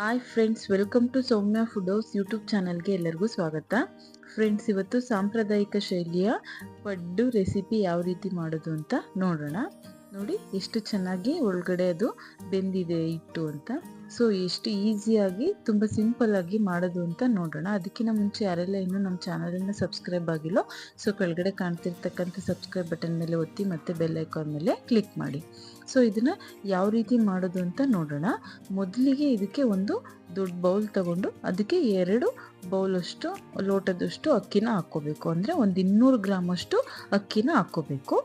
Hi friends welcome to Soumya food house YouTube ಚಾನಲ್ಗೆ ಎಲ್ಲರಿಗೂ ಸ್ವಾಗತ. ಫ್ರೆಂಡ್ಸ್ ಇವತ್ತು ಸಾಂಪ್ರದಾಯಿಕ ಶೈಲಿಯ ಪಡ್ಡು ರೆಸಿಪಿ ಯಾವ ರೀತಿ ಮಾಡೋದು ಅಂತ ನೋಡೋಣ. ನೋಡಿ ಎಷ್ಟು ಚೆನ್ನಾಗಿ ಒಳಗಡೆ ಅದು ಬೆಂದಿದೆ ಇಟ್ಟು ಅಂತ. ಸೊ ಎಷ್ಟು ಈಸಿಯಾಗಿ ತುಂಬ ಸಿಂಪಲ್ ಆಗಿ ಮಾಡೋದು ಅಂತ ನೋಡೋಣ. ಅದಕ್ಕಿಂತ ಮುಂಚೆ ಯಾರೆಲ್ಲ ಇನ್ನೂ ನಮ್ಮ ಚಾನಲನ್ನು ಸಬ್ಸ್ಕ್ರೈಬ್ ಆಗಿಲ್ಲೋ ಸೊ ಕೆಳಗಡೆ ಕಾಣ್ತಿರ್ತಕ್ಕಂಥ ಸಬ್ಸ್ಕ್ರೈಬ್ ಬಟನ್ ಮೇಲೆ ಒತ್ತಿ ಮತ್ತೆ ಬೆಲ್ ಐಕಾನ್ ಮೇಲೆ ಕ್ಲಿಕ್ ಮಾಡಿ. ಸೊ ಇದನ್ನು ಯಾವ ರೀತಿ ಮಾಡೋದು ಅಂತ ನೋಡೋಣ. ಮೊದಲಿಗೆ ಇದಕ್ಕೆ ಒಂದು ದೊಡ್ಡ ಬೌಲ್ ತಗೊಂಡು ಅದಕ್ಕೆ ಎರಡು ಬೌಲಷ್ಟು ಲೋಟದಷ್ಟು ಅಕ್ಕಿನ ಹಾಕ್ಕೋಬೇಕು. ಅಂದರೆ ಒಂದು ಇನ್ನೂರು ಗ್ರಾಮಷ್ಟು ಅಕ್ಕಿನ ಹಾಕ್ಕೋಬೇಕು.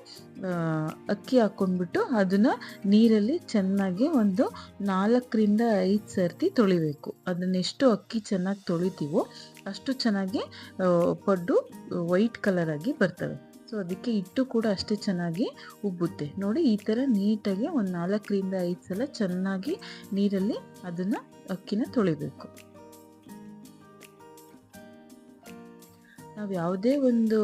ಅಕ್ಕಿ ಹಾಕೊಂಡ್ಬಿಟ್ಟು ಅದನ್ನು ನೀರಲ್ಲಿ ಚೆನ್ನಾಗಿ ಒಂದು ನಾಲ್ಕರಿಂದ ಐದು ಸರ್ತಿ ತೊಳಿಬೇಕು. ಅದನ್ನೆಷ್ಟು ಅಕ್ಕಿ ಚೆನ್ನಾಗಿ ತೊಳಿತೀವೋ ಅಷ್ಟು ಚೆನ್ನಾಗಿ ಪಡ್ಡು ವೈಟ್ ಕಲರ್ ಆಗಿ ಬರ್ತವೆ. ಸೊ ಅದಕ್ಕೆ ಹಿಟ್ಟು ಕೂಡ ಅಷ್ಟೇ ಚೆನ್ನಾಗಿ ಉಬ್ಬುತ್ತೆ. ನೋಡಿ, ಈ ಥರ ನೀಟಾಗಿ ಒಂದು ನಾಲ್ಕರಿಂದ ಐದು ಸಲ ಚೆನ್ನಾಗಿ ನೀರಲ್ಲಿ ಅದನ್ನು ಅಕ್ಕಿನ ತೊಳಿಬೇಕು. ನಾವು ಯಾವುದೇ ಒಂದು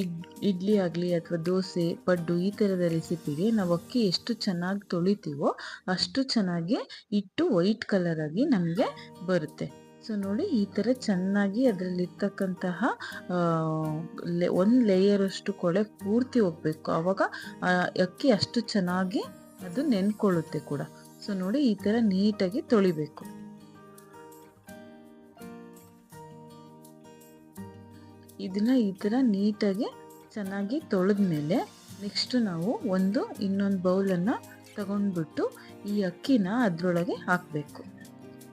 ಇಡ್, ಇಡ್ಲಿ ಆಗಲಿ ಅಥವಾ ದೋಸೆ, ಪಡ್ಡು ಈ ಥರದ ರೆಸಿಪಿಗೆ ನಾವು ಅಕ್ಕಿ ಎಷ್ಟು ಚೆನ್ನಾಗಿ ತೊಳಿತೀವೋ ಅಷ್ಟು ಚೆನ್ನಾಗಿ ಇಟ್ಟು ವೈಟ್ ಕಲರ್ ಆಗಿ ನಮಗೆ ಬರುತ್ತೆ. ಸೊ ನೋಡಿ ಈ ಥರ ಚೆನ್ನಾಗಿ ಅದರಲ್ಲಿರ್ತಕ್ಕಂತಹ ಒಂದು ಲೇಯರಷ್ಟು ಕೊಳೆ ಪೂರ್ತಿ ಹೋಗ್ಬೇಕು. ಆವಾಗ ಅಕ್ಕಿ ಅಷ್ಟು ಚೆನ್ನಾಗಿ ಅದು ನೆನ್ಕೊಳ್ಳುತ್ತೆ ಕೂಡ. ಸೊ ನೋಡಿ ಈ ಥರ ನೀಟಾಗಿ ತೊಳಿಬೇಕು. ಇದನ್ನ ಈ ಥರ ನೀಟಾಗಿ ಚೆನ್ನಾಗಿ ತೊಳೆದ್ಮೇಲೆ ನೆಕ್ಸ್ಟು ನಾವು ಒಂದು ಇನ್ನೊಂದು ಬೌಲನ್ನು ತಗೊಂಡ್ಬಿಟ್ಟು ಈ ಅಕ್ಕಿನ ಅದರೊಳಗೆ ಹಾಕಬೇಕು.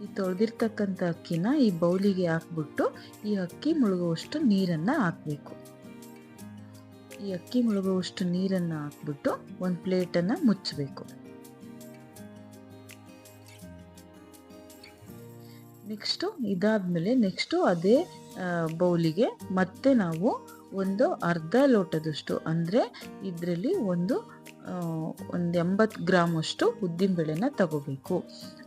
ಈ ತೊಳೆದಿರ್ತಕ್ಕಂಥ ಅಕ್ಕಿನ ಈ ಬೌಲಿಗೆ ಹಾಕ್ಬಿಟ್ಟು ಈ ಅಕ್ಕಿ ಮುಳುಗುವಷ್ಟು ನೀರನ್ನು ಹಾಕಬೇಕು. ಈ ಅಕ್ಕಿ ಮುಳುಗುವಷ್ಟು ನೀರನ್ನು ಹಾಕ್ಬಿಟ್ಟು ಒಂದು ಪ್ಲೇಟನ್ನು ಮುಚ್ಚಬೇಕು. ನೆಕ್ಸ್ಟು ಇದಾದ್ಮೇಲೆ ನೆಕ್ಸ್ಟು ಅದೇ ಬೌಲಿಗೆ ಮತ್ತೆ ನಾವು ಒಂದು ಅರ್ಧ ಲೋಟದಷ್ಟು, ಅಂದರೆ ಇದರಲ್ಲಿ ಒಂದು ಒಂದು ಎಂಬತ್ತು ಗ್ರಾಮಷ್ಟು ಉದ್ದಿನಬೇಳೆನ ತಗೋಬೇಕು.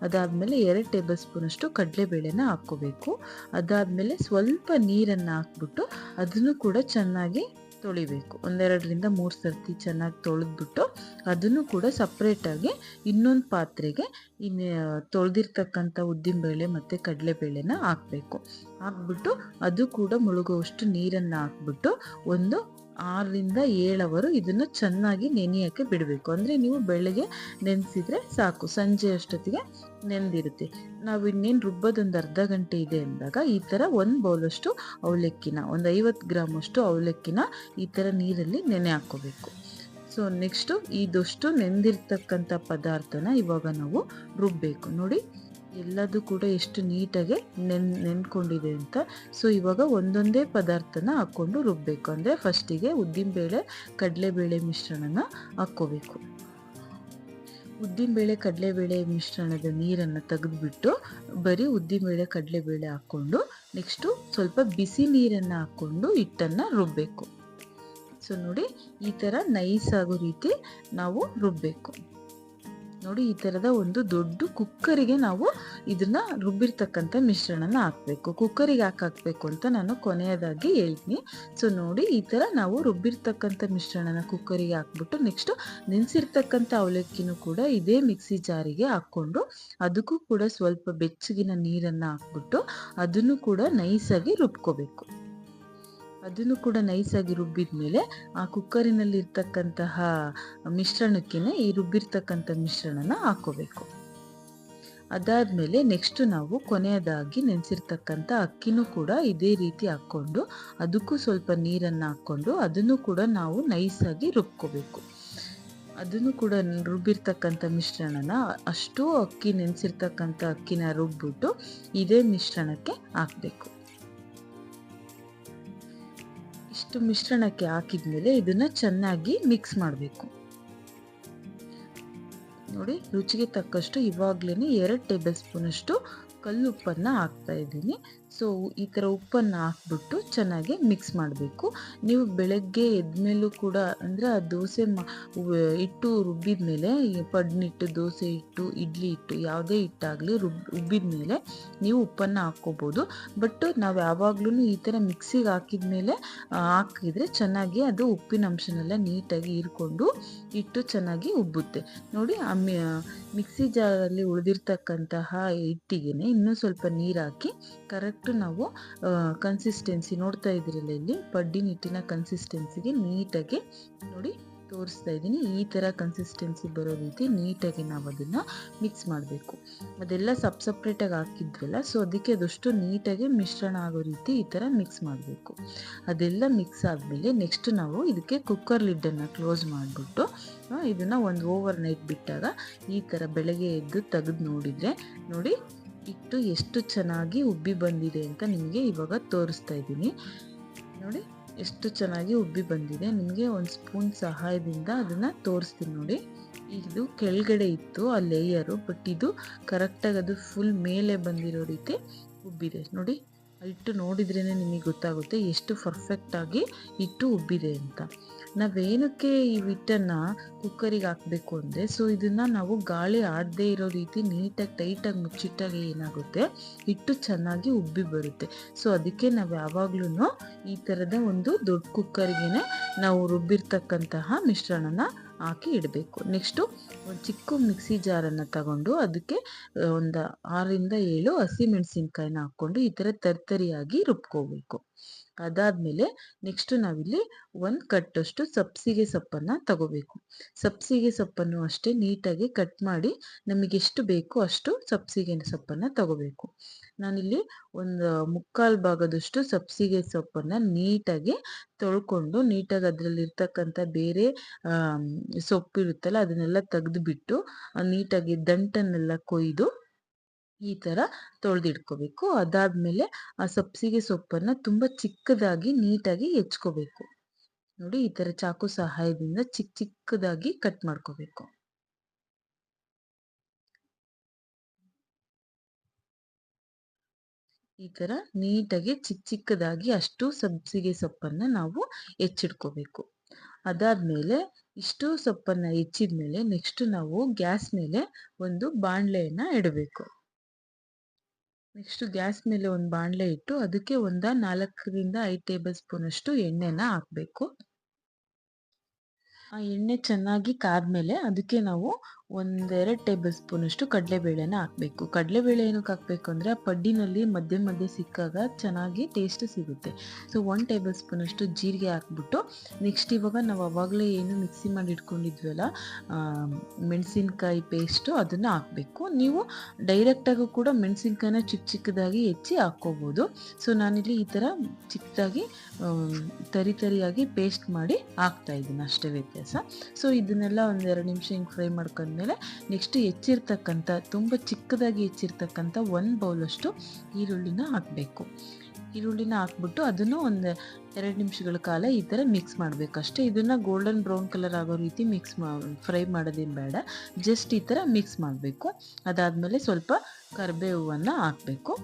ಅದಾದಮೇಲೆ ಎರಡು ಟೇಬಲ್ ಸ್ಪೂನಷ್ಟು ಕಡಲೆಬೇಳೆನ ಹಾಕ್ಕೋಬೇಕು. ಅದಾದಮೇಲೆ ಸ್ವಲ್ಪ ನೀರನ್ನು ಹಾಕ್ಬಿಟ್ಟು ಅದನ್ನು ಕೂಡ ಚೆನ್ನಾಗಿ ತೊಳಿಬೇಕು. ಒಂದೆರಡರಿಂದ ಮೂರು ಸರ್ತಿ ಚೆನ್ನಾಗಿ ತೊಳೆದ್ಬಿಟ್ಟು ಅದನ್ನು ಕೂಡ ಸಪ್ರೇಟಾಗಿ ಇನ್ನೊಂದು ಪಾತ್ರೆಗೆ ಇನ್ನು ತೊಳೆದಿರ್ತಕ್ಕಂಥ ಉದ್ದಿನಬೇಳೆ ಮತ್ತು ಕಡಲೆಬೇಳೆನ ಹಾಕಬೇಕು. ಹಾಕ್ಬಿಟ್ಟು ಅದು ಕೂಡ ಮುಳುಗುವಷ್ಟು ನೀರನ್ನು ಹಾಕ್ಬಿಟ್ಟು ಒಂದು ಆರರಿಂದ ಏಳವರು ಇದನ್ನು ಚೆನ್ನಾಗಿ ನೆನೆಯೋಕ್ಕೆ ಬಿಡಬೇಕು. ಅಂದರೆ ನೀವು ಬೆಳಗ್ಗೆ ನೆನೆಸಿದರೆ ಸಾಕು, ಸಂಜೆ ಅಷ್ಟೊತ್ತಿಗೆ ನೆನೆದಿರುತ್ತೆ. ನಾವು ಇನ್ನೇನು ರುಬ್ಬೋದೊಂದು ಅರ್ಧ ಗಂಟೆ ಇದೆ ಅಂದಾಗ ಈ ಥರ ಒಂದು ಬೌಲಷ್ಟು ಅವಲಕ್ಕಿನ, ಒಂದು ಐವತ್ತು ಗ್ರಾಮಷ್ಟು ಅವಲಕ್ಕಿನ ಈ ಥರ ನೀರಲ್ಲಿ ನೆನೆ ಹಾಕ್ಕೋಬೇಕು ಸೊ ನೆಕ್ಸ್ಟು ಇದಷ್ಟು ನೆಂದಿರ್ತಕ್ಕಂಥ ಪದಾರ್ಥನ ಇವಾಗ ನಾವು ರುಬ್ಬಬೇಕು ನೋಡಿ. ಎಲ್ಲದೂ ಕೂಡ ಎಷ್ಟು ನೀಟಾಗಿ ನೆನ್, ನೆನ್ಕೊಂಡಿದೆ ಅಂತ. ಸೊ ಇವಾಗ ಒಂದೊಂದೇ ಪದಾರ್ಥನ ಹಾಕ್ಕೊಂಡು ರುಬ್ಬಬೇಕು ಅಂದರೆ ಫಸ್ಟಿಗೆ ಉದ್ದಿನಬೇಳೆ ಕಡಲೆಬೇಳೆ ಮಿಶ್ರಣನ ಹಾಕ್ಕೋಬೇಕು. ಉದ್ದಿನಬೇಳೆ ಕಡಲೆಬೇಳೆ ಮಿಶ್ರಣದ ನೀರನ್ನು ತೆಗೆದುಬಿಟ್ಟು ಬರೀ ಉದ್ದಿನಬೇಳೆ ಕಡಲೆಬೇಳೆ ಹಾಕ್ಕೊಂಡು ನೆಕ್ಸ್ಟು ಸ್ವಲ್ಪ ಬಿಸಿ ನೀರನ್ನು ಹಾಕ್ಕೊಂಡು ಹಿಟ್ಟನ್ನು ರುಬ್ಬಬೇಕು ಸೊ ನೋಡಿ ಈ ಥರ ನೈಸ್ ಆಗೋ ರೀತಿ ನಾವು ರುಬ್ಬಬೇಕು ನೋಡಿ, ಈ ಥರದ ಒಂದು ದೊಡ್ಡ ಕುಕ್ಕರಿಗೆ ನಾವು ಇದನ್ನ ರುಬ್ಬಿರ್ತಕ್ಕಂಥ ಮಿಶ್ರಣನ ಹಾಕಬೇಕು. ಕುಕ್ಕರಿಗೆ ಯಾಕೆ ಹಾಕಬೇಕು ಅಂತ ನಾನು ಕೊನೆಯದಾಗಿ ಹೇಳ್ತೀನಿ. ಸೊ ನೋಡಿ, ಈ ಥರ ನಾವು ರುಬ್ಬಿರ್ತಕ್ಕಂಥ ಮಿಶ್ರಣನ ಕುಕ್ಕರಿಗೆ ಹಾಕ್ಬಿಟ್ಟು ನೆಕ್ಸ್ಟ್ ನೆನೆಸಿರ್ತಕ್ಕಂಥ ಅವಲಕ್ಕಿನೂ ಕೂಡ ಇದೇ ಮಿಕ್ಸಿ ಜಾರಿಗೆ ಹಾಕ್ಕೊಂಡು ಅದಕ್ಕೂ ಕೂಡ ಸ್ವಲ್ಪ ಬೆಚ್ಚಗಿನ ನೀರನ್ನು ಹಾಕ್ಬಿಟ್ಟು ಅದನ್ನು ಕೂಡ ನೈಸಾಗಿ ರುಬ್ಕೋಬೇಕು. ಅದನ್ನು ಕೂಡ ನೈಸಾಗಿ ರುಬ್ಬಿದ ಮೇಲೆ ಆ ಕುಕ್ಕರಿನಲ್ಲಿ ಇರ್ತಕ್ಕಂತಹ ಮಿಶ್ರಣಕ್ಕೆ ಈ ರುಬ್ಬಿರ್ತಕ್ಕಂಥ ಮಿಶ್ರಣನ ಹಾಕೋಬೇಕು. ಅದಾದಮೇಲೆ ನೆಕ್ಸ್ಟ್ ನಾವು ಕೊನೆಯದಾಗಿ ನೆನೆಸಿರ್ತಕ್ಕಂಥ ಅಕ್ಕಿನೂ ಕೂಡ ಇದೇ ರೀತಿ ಹಾಕ್ಕೊಂಡು ಅದಕ್ಕೂ ಸ್ವಲ್ಪ ನೀರನ್ನು ಹಾಕ್ಕೊಂಡು ಅದನ್ನು ಕೂಡ ನಾವು ನೈಸಾಗಿ ರುಬ್ಕೋಬೇಕು. ಅದನ್ನು ಕೂಡ ರುಬ್ಬಿರ್ತಕ್ಕಂಥ ಮಿಶ್ರಣನ ಅಷ್ಟು ಅಕ್ಕಿ ನೆನೆಸಿರ್ತಕ್ಕಂಥ ಅಕ್ಕಿನ ರುಬ್ಬಿಟ್ಟು ಇದೇ ಮಿಶ್ರಣಕ್ಕೆ ಹಾಕಬೇಕು. ಇಷ್ಟು ಮಿಶ್ರಣಕ್ಕೆ ಹಾಕಿದ್ಮೇಲೆ ಇದನ್ನ ಚೆನ್ನಾಗಿ ಮಿಕ್ಸ್ ಮಾಡಬೇಕು. ನೋಡಿ, ರುಚಿಗೆ ತಕ್ಕಷ್ಟು ಇವಾಗ್ಲೇ ಎರಡು ಟೇಬಲ್ ಸ್ಪೂನಷ್ಟು ಕಲ್ಲುಪ್ಪನ್ನು ಹಾಕ್ತಾ ಇದ್ದೀನಿ. ಸೊ, ಈ ಥರ ಉಪ್ಪನ್ನು ಹಾಕ್ಬಿಟ್ಟು ಚೆನ್ನಾಗಿ ಮಿಕ್ಸ್ ಮಾಡಬೇಕು. ನೀವು ಬೆಳಗ್ಗೆ ಎದ್ಮೇಲೂ ಕೂಡ, ಅಂದರೆ ಆ ದೋಸೆ ಇಟ್ಟು ರುಬ್ಬಿದ ಮೇಲೆ ಪಡ್ನಿಟ್ಟು, ದೋಸೆ ಹಿಟ್ಟು ಇಡ್ಲಿ ಹಿಟ್ಟು ಯಾವುದೇ ಹಿಟ್ಟಾಗಲಿ ರುಬ್ ರುಬ್ಬಿದ ಮೇಲೆ ನೀವು ಉಪ್ಪನ್ನು ಹಾಕ್ಕೋಬೋದು. ಬಟ್ ನಾವು ಯಾವಾಗಲೂ ಈ ಥರ ಮಿಕ್ಸಿಗೆ ಹಾಕಿದ ಮೇಲೆ ಹಾಕಿದರೆ ಚೆನ್ನಾಗಿ ಅದು ಉಪ್ಪಿನ ಅಂಶನೆಲ್ಲ ನೀಟಾಗಿ ಹೀರ್ಕೊಂಡು ಹಿಟ್ಟು ಚೆನ್ನಾಗಿ ಉಬ್ಬುತ್ತೆ. ನೋಡಿ ಮಿಕ್ಸಿ ಜಾರಲ್ಲಿ ಉಳಿದಿರ್ತಕ್ಕಂತಹ ಹಿಟ್ಟಿಗೆ ಇನ್ನೂ ಸ್ವಲ್ಪ ನೀರು ಹಾಕಿ, ಕರೆಕ್ಟ್ ನಾವು ಕನ್ಸಿಸ್ಟೆನ್ಸಿ ನೋಡ್ತಾ ಇದ್ದೀರಲ್ಲ ಇಲ್ಲಿ ಪಡ್ಡಿ ಹಿಟ್ಟಿನ ಕನ್ಸಿಸ್ಟೆನ್ಸಿಗೆ ನೀಟಾಗಿ ನೋಡಿ ತೋರಿಸ್ತಾ ಇದ್ದೀನಿ. ಈ ಥರ ಕನ್ಸಿಸ್ಟೆನ್ಸಿ ಬರೋ ರೀತಿ ನೀಟಾಗಿ ನಾವು ಅದನ್ನು ಮಿಕ್ಸ್ ಮಾಡಬೇಕು. ಅದೆಲ್ಲ ಸಪ್ ಸಪ್ರೇಟಾಗಿ ಹಾಕಿದ್ವಲ್ಲ ಸೊ ಅದಕ್ಕೆ ಅದಷ್ಟು ನೀಟಾಗಿ ಮಿಶ್ರಣ ಆಗೋ ರೀತಿ ಈ ಥರ ಮಿಕ್ಸ್ ಮಾಡಬೇಕು. ಅದೆಲ್ಲ ಮಿಕ್ಸ್ ಆದಮೇಲೆ ನೆಕ್ಸ್ಟ್ ನಾವು ಇದಕ್ಕೆ ಕುಕ್ಕರ್ ಲಿಡ್ಡನ್ನು ಕ್ಲೋಸ್ ಮಾಡಿಬಿಟ್ಟು ಇದನ್ನು ಒಂದು ಓವರ್ ನೈಟ್ ಬಿಟ್ಟಾಗ ಈ ಥರ ಬೆಳಗ್ಗೆ ಎದ್ದು ತೆಗೆದು ನೋಡಿದರೆ, ನೋಡಿ ಇಟ್ಟು ಎಷ್ಟು ಚೆನ್ನಾಗಿ ಉಬ್ಬಿ ಬಂದಿದೆ ಅಂತ ನಿಮಗೆ ಇವಾಗ ತೋರಿಸ್ತಾ ಇದ್ದೀನಿ. ನೋಡಿ, ಎಷ್ಟು ಚೆನ್ನಾಗಿ ಉಬ್ಬಿ ಬಂದಿದೆ. ನಿಮಗೆ ಒಂದು ಸ್ಪೂನ್ ಸಹಾಯದಿಂದ ಅದನ್ನು ತೋರಿಸ್ತೀನಿ ನೋಡಿ. ಇದು ಕೆಳಗಡೆ ಇತ್ತು ಆ ಲೇಯರು ಬಟ್ ಇದು ಕರೆಕ್ಟಾಗಿ ಅದು ಫುಲ್ ಮೇಲೆ ಬಂದಿರೋ ರೀತಿ ಉಬ್ಬಿದೆ. ನೋಡಿ ಹಿಟ್ಟು ನೋಡಿದ್ರೇ ನಿಮಗೆ ಗೊತ್ತಾಗುತ್ತೆ ಎಷ್ಟು ಪರ್ಫೆಕ್ಟಾಗಿ ಇಟ್ಟು ಉಬ್ಬಿದೆ ಅಂತ. ನಾವೇನಕ್ಕೆ ಈ ಹಿಟ್ಟನ್ನು ಕುಕ್ಕರಿಗೆ ಹಾಕಬೇಕು ಅಂದರೆ ಸೊ ಇದನ್ನು ನಾವು ಗಾಳಿ ಆಡದೇ ಇರೋ ರೀತಿ ನೀಟಾಗಿ, ಟೈಟಾಗಿ, ಮುಚ್ಚಿಟ್ಟಾಗ ಏನಾಗುತ್ತೆ? ಹಿಟ್ಟು ಚೆನ್ನಾಗಿ ಉಬ್ಬಿ ಬರುತ್ತೆ. ಸೊ ಅದಕ್ಕೆ ನಾವು ಯಾವಾಗ್ಲೂ ಈ ಥರದ ಒಂದು ದೊಡ್ಡ ಕುಕ್ಕರ್ಗೆ ನಾವು ರುಬ್ಬಿರ್ತಕ್ಕಂತಹ ಮಿಶ್ರಣನ ಹಾಕಿ ಇಡಬೇಕು. ನೆಕ್ಸ್ಟು ಒಂದು ಚಿಕ್ಕ ಮಿಕ್ಸಿ ಜಾರನ್ನು ತಗೊಂಡು ಅದಕ್ಕೆ ಒಂದು ಆರರಿಂದ ಏಳು ಹಸಿಮೆಣಸಿನ್ಕಾಯಿನ ಹಾಕ್ಕೊಂಡು ಈ ಥರ ತರ್ತರಿಯಾಗಿ ರುಬ್ಕೋಬೇಕು. ಅದಾದಮೇಲೆ ನೆಕ್ಸ್ಟು ನಾವಿಲ್ಲಿ ಒಂದು ಕಟ್ಟಷ್ಟು ಸಬ್ಸಿಗೆ ಸೊಪ್ಪನ್ನು ತಗೋಬೇಕು. ಸಬ್ಸಿಗೆ ಸೊಪ್ಪನ್ನು ಅಷ್ಟೇ ನೀಟಾಗಿ ಕಟ್ ಮಾಡಿ ನಮಗೆ ಎಷ್ಟು ಬೇಕೋ ಅಷ್ಟು ಸಬ್ಸಿಗೆ ಸೊಪ್ಪನ್ನು ತಗೋಬೇಕು. ನಾನಿಲ್ಲಿ ಒಂದು ಮುಕ್ಕಾಲು ಭಾಗದಷ್ಟು ಸಬ್ಸಿಗೆ ಸೊಪ್ಪನ್ನು ನೀಟಾಗಿ ತೊಳ್ಕೊಂಡು ನೀಟಾಗಿ ಅದರಲ್ಲಿರ್ತಕ್ಕಂಥ ಬೇರೆ ಸೊಪ್ಪು ಇರುತ್ತಲ್ಲ ಅದನ್ನೆಲ್ಲ ತೆಗೆದುಬಿಟ್ಟು ನೀಟಾಗಿ ದಂಟನ್ನೆಲ್ಲ ಕೊಯ್ದು ಈ ಥರ ತೊಳೆದಿಟ್ಕೋಬೇಕು. ಅದಾದಮೇಲೆ ಆ ಸಬ್ಸಿಗೆ ಸೊಪ್ಪನ್ನು ತುಂಬ ಚಿಕ್ಕದಾಗಿ ನೀಟಾಗಿ ಹೆಚ್ಕೋಬೇಕು. ನೋಡಿ ಈ ಥರ ಚಾಕು ಸಹಾಯದಿಂದ ಚಿಕ್ಕ ಚಿಕ್ಕದಾಗಿ ಕಟ್ ಮಾಡ್ಕೋಬೇಕು. ಈ ಥರ ನೀಟಾಗಿ ಚಿಕ್ಕ ಚಿಕ್ಕದಾಗಿ ಅಷ್ಟು ಸಬ್ಸಿಗೆ ಸೊಪ್ಪನ್ನು ನಾವು ಹೆಚ್ಚಿಡ್ಕೋಬೇಕು. ಅದಾದಮೇಲೆ ಇಷ್ಟು ಸೊಪ್ಪನ್ನು ಹೆಚ್ಚಿದ ಮೇಲೆ ನೆಕ್ಸ್ಟ್ ನಾವು ಗ್ಯಾಸ್ ಮೇಲೆ ಒಂದು ಬಾಣಲೆಯನ್ನು ಇಡಬೇಕು. ನೆಕ್ಸ್ಟ್ ಗ್ಯಾಸ್ ಮೇಲೆ ಒಂದು ಬಾಣಲೆ ಇಟ್ಟು ಅದಕ್ಕೆ ಒಂದು ನಾಲ್ಕರಿಂದ ಐದು ಟೇಬಲ್ ಸ್ಪೂನಷ್ಟು ಎಣ್ಣೆನ ಹಾಕಬೇಕು. ಆ ಎಣ್ಣೆ ಚೆನ್ನಾಗಿ ಕಾದ ಮೇಲೆ ಅದಕ್ಕೆ ನಾವು ಒಂದೆರಡು ಟೇಬಲ್ ಸ್ಪೂನಷ್ಟು ಕಡಲೆಬೇಳೆನ ಹಾಕಬೇಕು. ಕಡಲೆಬೇಳೆ ಏನಕ್ಕೆ ಹಾಕಬೇಕು ಅಂದರೆ ಪಡ್ಡಿನಲ್ಲಿ ಮಧ್ಯೆ ಮಧ್ಯೆ ಸಿಕ್ಕಾಗ ಚೆನ್ನಾಗಿ ಟೇಸ್ಟ್ ಸಿಗುತ್ತೆ. ಸೊ ಒನ್ ಟೇಬಲ್ ಸ್ಪೂನಷ್ಟು ಜೀರಿಗೆ ಹಾಕ್ಬಿಟ್ಟು ನೆಕ್ಸ್ಟ್ ಇವಾಗ ನಾವು ಅವಾಗಲೇ ಏನು ಮಿಕ್ಸಿ ಮಾಡಿ ಇಟ್ಕೊಂಡಿದ್ವಲ್ಲ ಮೆಣಸಿನ್ಕಾಯಿ ಪೇಸ್ಟು ಅದನ್ನು ಹಾಕಬೇಕು. ನೀವು ಡೈರೆಕ್ಟಾಗೂ ಕೂಡ ಮೆಣಸಿನ್ಕಾಯಿನ ಚಿಕ್ಕ ಚಿಕ್ಕದಾಗಿ ಹೆಚ್ಚಿ ಹಾಕ್ಕೋಬೋದು. ಸೊ ನಾನಿಲ್ಲಿ ಈ ಥರ ಚಿಕ್ಕದಾಗಿ ತರಿ ತರಿಯಾಗಿ ಪೇಸ್ಟ್ ಮಾಡಿ ಹಾಕ್ತಾ ಇದ್ದೀನಿ. ಅಷ್ಟೇ ವ್ಯತ್ಯಾಸ. ಸೊ ಇದನ್ನೆಲ್ಲ ಒಂದೆರಡು ನಿಮಿಷ ಹಿಂಗೆ ಫ್ರೈ ಮಾಡ್ಕೊಂಡ್ಮೇಲೆ ನೆಕ್ಸ್ಟ್ ಹೆಚ್ಚಿರ್ತಕ್ಕಂಥ, ತುಂಬ ಚಿಕ್ಕದಾಗಿ ಹೆಚ್ಚಿರ್ತಕ್ಕಂಥ ಒಂದು ಬೌಲಷ್ಟು ಈರುಳ್ಳಿನ ಹಾಕಬೇಕು. ಈರುಳ್ಳಿನ ಹಾಕ್ಬಿಟ್ಟು ಅದನ್ನು ಒಂದು ಎರಡು ನಿಮಿಷಗಳ ಕಾಲ ಈ ಥರ ಮಿಕ್ಸ್ ಮಾಡಬೇಕು. ಅಷ್ಟೇ ಇದನ್ನು ಗೋಲ್ಡನ್ ಬ್ರೌನ್ ಕಲರ್ ಆಗೋ ರೀತಿ ಮಿಕ್ಸ್ ಮಾ ಫ್ರೈ ಮಾಡೋದೇನು ಬೇಡ. ಜಸ್ಟ್ ಈ ಥರ ಮಿಕ್ಸ್ ಮಾಡಬೇಕು. ಅದಾದಮೇಲೆ ಸ್ವಲ್ಪ ಕರಿಬೇವನ್ನು ಹಾಕಬೇಕು.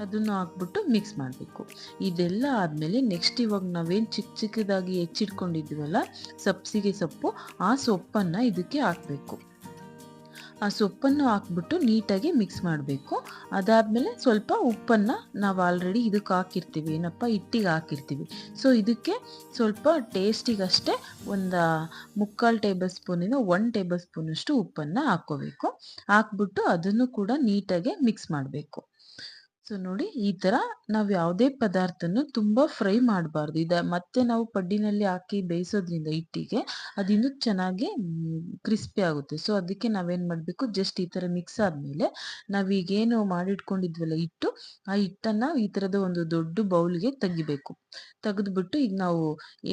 ಅದನ್ನು ಹಾಕ್ಬಿಟ್ಟು ಮಿಕ್ಸ್ ಮಾಡಬೇಕು. ಇದೆಲ್ಲ ಆದಮೇಲೆ ನೆಕ್ಸ್ಟ್ ಇವಾಗ ನಾವೇನು ಚಿಕ್ಕ ಚಿಕ್ಕದಾಗಿ ಹೆಚ್ಚಿಟ್ಕೊಂಡಿದ್ದೀವಲ್ಲ ಸಬ್ಸಿಗೆ ಸೊಪ್ಪು, ಆ ಸೊಪ್ಪನ್ನು ಇದಕ್ಕೆ ಹಾಕಬೇಕು. ಆ ಸೊಪ್ಪನ್ನು ಹಾಕ್ಬಿಟ್ಟು ನೀಟಾಗಿ ಮಿಕ್ಸ್ ಮಾಡಬೇಕು. ಅದಾದಮೇಲೆ ಸ್ವಲ್ಪ ಉಪ್ಪನ್ನು ನಾವು ಆಲ್ರೆಡಿ ಇದಕ್ಕೆ ಹಾಕಿರ್ತೀವಿ, ಏನಪ್ಪ, ಹಿಟ್ಟಿಗೆ ಹಾಕಿರ್ತೀವಿ. ಸೊ ಇದಕ್ಕೆ ಸ್ವಲ್ಪ ಟೇಸ್ಟಿಗಷ್ಟೇ ಒಂದು ಮುಕ್ಕಾಲು ಟೇಬಲ್ ಸ್ಪೂನಿಂದ ಒನ್ ಟೇಬಲ್ ಸ್ಪೂನಷ್ಟು ಉಪ್ಪನ್ನು ಹಾಕ್ಕೋಬೇಕು. ಹಾಕ್ಬಿಟ್ಟು ಅದನ್ನು ಕೂಡ ನೀಟಾಗಿ ಮಿಕ್ಸ್ ಮಾಡಬೇಕು. ಸೊ ನೋಡಿ, ಈ ಥರ ನಾವು ಯಾವುದೇ ಪದಾರ್ಥನ ತುಂಬ ಫ್ರೈ ಮಾಡಬಾರ್ದು. ಇದ ಮತ್ತೆ ನಾವು ಪಡ್ಡಿನಲ್ಲಿ ಹಾಕಿ ಬೇಯಿಸೋದ್ರಿಂದ ಹಿಟ್ಟಿಗೆ ಅದಿನ್ನು ಚೆನ್ನಾಗಿ ಕ್ರಿಸ್ಪಿ ಆಗುತ್ತೆ. ಸೊ ಅದಕ್ಕೆ ನಾವೇನು ಮಾಡಬೇಕು, ಜಸ್ಟ್ ಈ ಥರ ಮಿಕ್ಸ್ ಆದಮೇಲೆ ನಾವೀಗೇನು ಮಾಡಿಟ್ಕೊಂಡಿದ್ವಲ್ಲ ಹಿಟ್ಟು, ಆ ಹಿಟ್ಟನ್ನು ಈ ಥರದ ಒಂದು ದೊಡ್ಡ ಬೌಲ್ಗೆ ತೆಗಿಬೇಕು. ತೆಗೆದ್ಬಿಟ್ಟು ಈಗ ನಾವು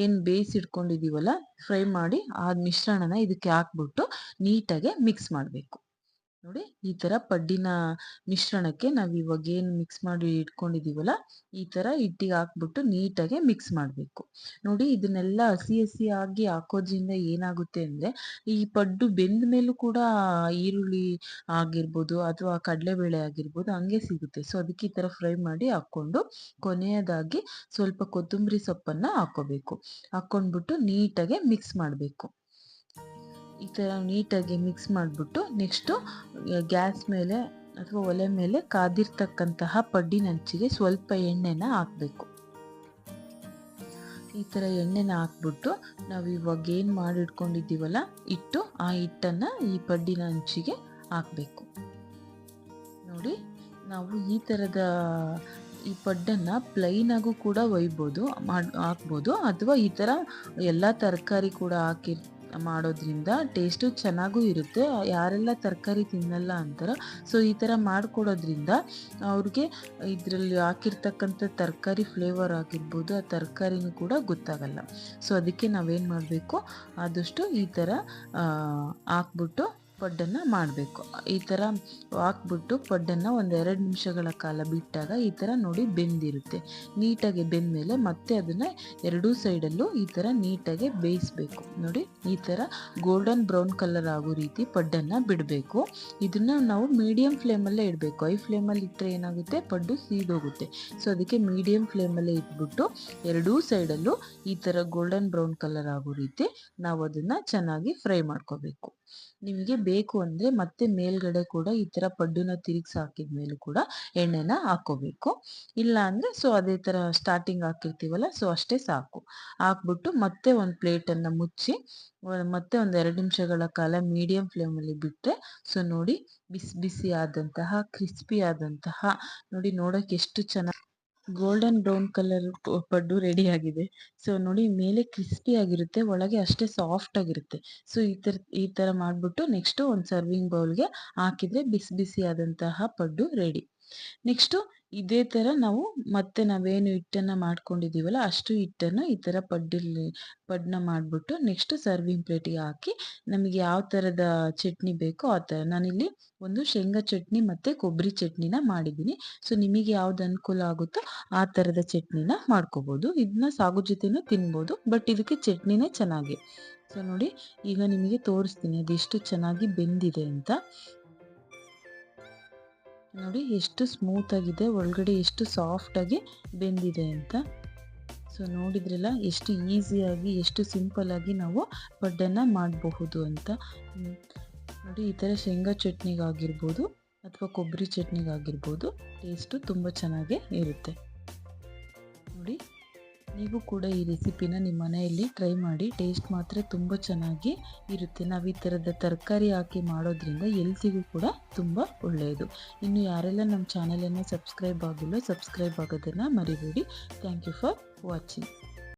ಏನು ಬೇಯಿಸಿಟ್ಕೊಂಡಿದ್ದೀವಲ್ಲ ಫ್ರೈ ಮಾಡಿ ಆ ಮಿಶ್ರಣನ ಇದಕ್ಕೆ ಹಾಕ್ಬಿಟ್ಟು ನೀಟಾಗಿ ಮಿಕ್ಸ್ ಮಾಡಬೇಕು. ನೋಡಿ ಈ ಥರ ಪಡ್ಡಿನ ಮಿಶ್ರಣಕ್ಕೆ ನಾವು ಇವಾಗ ಏನು ಮಿಕ್ಸ್ ಮಾಡಿ ಇಟ್ಕೊಂಡಿದ್ದೀವಲ್ಲ ಈ ಥರ ಹಿಟ್ಟಿಗೆ ಹಾಕ್ಬಿಟ್ಟು ನೀಟಾಗಿ ಮಿಕ್ಸ್ ಮಾಡಬೇಕು. ನೋಡಿ ಇದನ್ನೆಲ್ಲ ಹಸಿ ಹಸಿಯಾಗಿ ಹಾಕೋದ್ರಿಂದ ಏನಾಗುತ್ತೆ ಅಂದರೆ, ಈ ಪಡ್ಡು ಬೆಂದ ಮೇಲೂ ಕೂಡ ಈರುಳ್ಳಿ ಆಗಿರ್ಬೋದು ಅಥವಾ ಕಡಲೆಬೇಳೆ ಆಗಿರ್ಬೋದು ಹಂಗೆ ಸಿಗುತ್ತೆ. ಸೊ ಅದಕ್ಕೆ ಈ ಥರ ಫ್ರೈ ಮಾಡಿ ಹಾಕ್ಕೊಂಡು ಕೊನೆಯದಾಗಿ ಸ್ವಲ್ಪ ಕೊತ್ತಂಬರಿ ಸೊಪ್ಪನ್ನು ಹಾಕ್ಕೋಬೇಕು ಹಾಕ್ಕೊಂಡ್ಬಿಟ್ಟು ನೀಟಾಗಿ ಮಿಕ್ಸ್ ಮಾಡಬೇಕು. ಈ ಥರ ನೀಟಾಗಿ ಮಿಕ್ಸ್ ಮಾಡಿಬಿಟ್ಟು ನೆಕ್ಸ್ಟು ಗ್ಯಾಸ್ ಮೇಲೆ ಅಥವಾ ಒಲೆ ಮೇಲೆ ಕಾದಿರ್ತಕ್ಕಂತಹ ಪಡ್ಡಿನಂಚಿಗೆ ಸ್ವಲ್ಪ ಎಣ್ಣೆನ ಹಾಕಬೇಕು. ಈ ಥರ ಎಣ್ಣೆನ ಹಾಕ್ಬಿಟ್ಟು ನಾವು ಇವಾಗ ಏನು ಮಾಡಿಟ್ಕೊಂಡಿದ್ದೀವಲ್ಲ ಇಟ್ಟು ಆ ಹಿಟ್ಟನ್ನು ಈ ಪಡ್ಡಿನ ಹಂಚಿಗೆ ಹಾಕಬೇಕು. ನೋಡಿ, ನಾವು ಈ ಥರದ ಈ ಪಡ್ಡನ್ನು ಪ್ಲೈನಾಗೂ ಕೂಡ ಒಯ್ಬೋದು, ಮಾಡಿ, ಹಾಕ್ಬೋದು, ಅಥವಾ ಈ ಥರ ಎಲ್ಲ ತರಕಾರಿ ಕೂಡ ಹಾಕಿ ಮಾಡೋದ್ರಿಂದ ಟೇಸ್ಟು ಚೆನ್ನಾಗೂ ಇರುತ್ತೆ. ಯಾರೆಲ್ಲ ತರಕಾರಿ ತಿನ್ನಲ್ಲ ಅಂತಾರೋ ಸೊ ಈ ಥರ ಮಾಡಿಕೊಡೋದ್ರಿಂದ ಅವ್ರಿಗೆ ಇದರಲ್ಲಿ ಹಾಕಿರ್ತಕ್ಕಂಥ ತರಕಾರಿ ಫ್ಲೇವರ್ ಆಗಿರ್ಬೋದು, ಆ ತರಕಾರಿನೂ ಕೂಡ ಗೊತ್ತಾಗಲ್ಲ. ಸೊ ಅದಕ್ಕೆ ನಾವೇನು ಮಾಡಬೇಕು, ಆದಷ್ಟು ಈ ಥರ ಹಾಕ್ಬಿಟ್ಟು ಪಡ್ಡನ್ನು ಮಾಡಬೇಕು. ಈ ಥರ ಹಾಕ್ಬಿಟ್ಟು ಪಡ್ಡನ್ನು ಒಂದು ಎರಡು ನಿಮಿಷಗಳ ಕಾಲ ಬಿಟ್ಟಾಗ ಈ ಥರ ನೋಡಿ ಬೆಂದಿರುತ್ತೆ. ನೀಟಾಗಿ ಬೆಂದಮೇಲೆ ಮತ್ತೆ ಅದನ್ನು ಎರಡೂ ಸೈಡಲ್ಲೂ ಈ ಥರ ನೀಟಾಗಿ ಬೇಯಿಸ್ಬೇಕು. ನೋಡಿ, ಈ ಥರ ಗೋಲ್ಡನ್ ಬ್ರೌನ್ ಕಲರ್ ಆಗೋ ರೀತಿ ಪಡ್ಡನ್ನು ಬಿಡಬೇಕು. ಇದನ್ನು ನಾವು ಮೀಡಿಯಂ ಫ್ಲೇಮಲ್ಲೇ ಇಡಬೇಕು. ಐ ಫ್ಲೇಮಲ್ಲಿ ಇಟ್ಟರೆ ಏನಾಗುತ್ತೆ? ಪಡ್ಡು ಸೀದೋಗುತ್ತೆ. ಸೊ ಅದಕ್ಕೆ ಮೀಡಿಯಂ ಫ್ಲೇಮಲ್ಲೇ ಇಟ್ಬಿಟ್ಟು ಎರಡೂ ಸೈಡಲ್ಲೂ ಈ ಥರ ಗೋಲ್ಡನ್ ಬ್ರೌನ್ ಕಲರ್ ಆಗೋ ರೀತಿ ನಾವು ಅದನ್ನು ಚೆನ್ನಾಗಿ ಫ್ರೈ ಮಾಡ್ಕೋಬೇಕು. ನಿಮಗೆ ಬೇಕು ಅಂದರೆ ಮತ್ತೆ ಮೇಲ್ಗಡೆ ಕೂಡ ಈ ಥರ ಪಡ್ಡುನ ತಿರುಗಿಸಿ ಹಾಕಿದ ಮೇಲೂ ಕೂಡ ಎಣ್ಣೆನ ಹಾಕೋಬೇಕು. ಇಲ್ಲ ಅಂದರೆ ಸೊ ಅದೇ ಥರ ಸ್ಟಾರ್ಟಿಂಗ್ ಹಾಕಿರ್ತೀವಲ್ಲ ಸೊ ಅಷ್ಟೇ ಸಾಕು. ಹಾಕ್ಬಿಟ್ಟು ಮತ್ತೆ ಒಂದು ಪ್ಲೇಟನ್ನು ಮುಚ್ಚಿ ಮತ್ತೆ ಒಂದು ಎರಡು ನಿಮಿಷಗಳ ಕಾಲ ಮೀಡಿಯಂ ಫ್ಲೇಮಲ್ಲಿ ಬಿಟ್ಟರೆ ಸೊ ನೋಡಿ ಬಿಸಿ ಬಿಸಿ ಆದಂತಹ ಕ್ರಿಸ್ಪಿ ಆದಂತಹ, ನೋಡಿ ನೋಡೋಕೆ ಎಷ್ಟು ಚೆನ್ನಾಗಿ ಗೋಲ್ಡನ್ ಬ್ರೌನ್ ಕಲರ್ ಪಡ್ಡು ರೆಡಿ ಆಗಿದೆ. ಸೊ, ನೋಡಿ ಮೇಲೆ ಕ್ರಿಸ್ಪಿ ಆಗಿರುತ್ತೆ, ಒಳಗೆ ಅಷ್ಟೇ ಸಾಫ್ಟ್ ಆಗಿರುತ್ತೆ. ಸೊ, ಈ ಥರ ಈ ಥರ ಮಾಡಿಬಿಟ್ಟು ನೆಕ್ಸ್ಟು ಒಂದು ಸರ್ವಿಂಗ್ ಬೌಲ್ಗೆ ಹಾಕಿದರೆ ಬಿಸಿ ಬಿಸಿ ಆದಂತಹ ಪಡ್ಡು ರೆಡಿ. ನೆಕ್ಸ್ಟು ಇದೇ ಥರ ನಾವು ಮತ್ತೆ ನಾವೇನು ಹಿಟ್ಟನ್ನು ಮಾಡ್ಕೊಂಡಿದ್ದೀವಲ್ಲ, ಅಷ್ಟು ಹಿಟ್ಟನ್ನು ಈ ಥರ ಪಡ್ಡಲ್ಲಿ, ಪಡ್ನ ಮಾಡಿಬಿಟ್ಟು ನೆಕ್ಸ್ಟ್ ಸರ್ವಿಂಗ್ ಪ್ಲೇಟಿಗೆ ಹಾಕಿ, ನಮಗೆ ಯಾವ ಥರದ ಚಟ್ನಿ ಬೇಕೋ ಆ ಥರ ನಾನಿಲ್ಲಿ ಒಂದು ಶೇಂಗಾ ಚಟ್ನಿ ಮತ್ತು ಕೊಬ್ಬರಿ ಚಟ್ನಿನ ಮಾಡಿದ್ದೀನಿ. ಸೊ ನಿಮಗೆ ಯಾವ್ದು ಅನುಕೂಲ ಆಗುತ್ತೋ ಆ ಥರದ ಚಟ್ನಿನ ಮಾಡ್ಕೋಬೋದು. ಇದನ್ನ ಸಾಗು ಜೊತೆನೂ ತಿನ್ಬೋದು ಬಟ್ ಇದಕ್ಕೆ ಚಟ್ನಿನೇ ಚೆನ್ನಾಗಿ. ಸೊ ನೋಡಿ, ಈಗ ನಿಮಗೆ ತೋರಿಸ್ತೀನಿ ಅದೆಷ್ಟು ಚೆನ್ನಾಗಿ ಬೆಂದಿದೆ ಅಂತ. ನೋಡಿ ಎಷ್ಟು ಸ್ಮೂತಾಗಿದೆ ಒಳಗಡೆ ಎಷ್ಟು ಸಾಫ್ಟಾಗಿ ಬೆಂದಿದೆ ಅಂತ. ಸೊ ನೋಡಿದ್ರಲ್ಲ, ಎಷ್ಟು ಈಸಿಯಾಗಿ ಎಷ್ಟು ಸಿಂಪಲ್ಲಾಗಿ ನಾವು ಪಡ್ಡನ್ನು ಮಾಡಬಹುದು ಅಂತ. ನೋಡಿ, ಈ ಥರ ಶೇಂಗಾ ಚಟ್ನಿಗಾಗಿರ್ಬೋದು ಅಥವಾ ಕೊಬ್ಬರಿ ಚಟ್ನಿಗಾಗಿರ್ಬೋದು ಟೇಸ್ಟು ತುಂಬ ಚೆನ್ನಾಗೇ ಇರುತ್ತೆ. ನೋಡಿ. ನೀವು ಕೂಡ ಈ ರೆಸಿಪಿನ ನಿಮ್ಮ ಮನೆಯಲ್ಲಿ ಟ್ರೈ ಮಾಡಿ ಟೇಸ್ಟ್ ಮಾತ್ರ ತುಂಬ ಚೆನ್ನಾಗಿ ಇರುತ್ತೆ. ನಾವು ಈ ಥರದ ತರಕಾರಿ ಹಾಕಿ ಮಾಡೋದ್ರಿಂದ ಎಲ್ತಿಗೂ ಕೂಡ ತುಂಬ ಒಳ್ಳೆಯದು. ಇನ್ನು ಯಾರೆಲ್ಲ ನಮ್ಮ ಚಾನಲನ್ನು ಸಬ್ಸ್ಕ್ರೈಬ್ ಆಗಿಲ್ಲ ಸಬ್ಸ್ಕ್ರೈಬ್ ಆಗೋದನ್ನು ಮರಿಬೇಡಿ. Thank you for watching